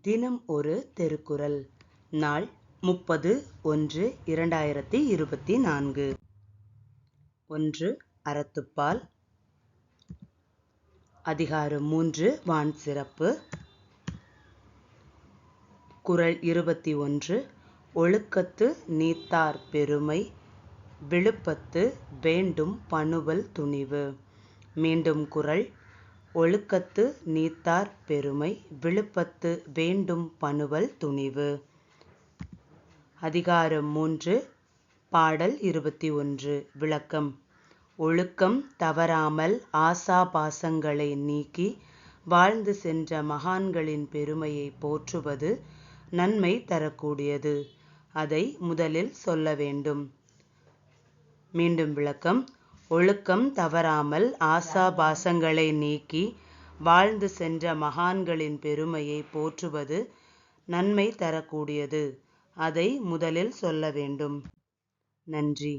தினம் ஒரு திருக்குறள். நாள் முப்பது ஒன்று இரண்டாயிரத்தி இருபத்தி நான்கு. ஒன்று அறத்துப்பால். அதிகாரம் மூன்று வான் சிறப்பு. குறள் இருபத்தி ஒன்று ஒழுக்கத்து நீத்தார் பெருமை விழுப்பத்து வேண்டும் பணுவல் துணிவு. மீண்டும் குறள் ஒழுக்கத்து நீத்தார் பெருமை விழுப்பத்து வேண்டும் பணுவல் துணிவு. அதிகாரம் மூன்று பாடல் இருபத்தி ஒன்று விளக்கம். ஒழுக்கம் தவறாமல் ஆசாபாசங்களை நீக்கி வாழ்ந்து சென்ற மகான்களின் பெருமையை போற்றுவது நன்மை தரக்கூடியது. அதை முதலில் சொல்ல வேண்டும். மீண்டும் விளக்கம். ஒழுக்கம் தவறாமல் ஆசாபாசங்களை நீக்கி வாழ்ந்து சென்ற மகான்களின் பெருமையை போற்றுவது நன்மை தரக்கூடியது. அதை முதலில் சொல்ல வேண்டும். நன்றி.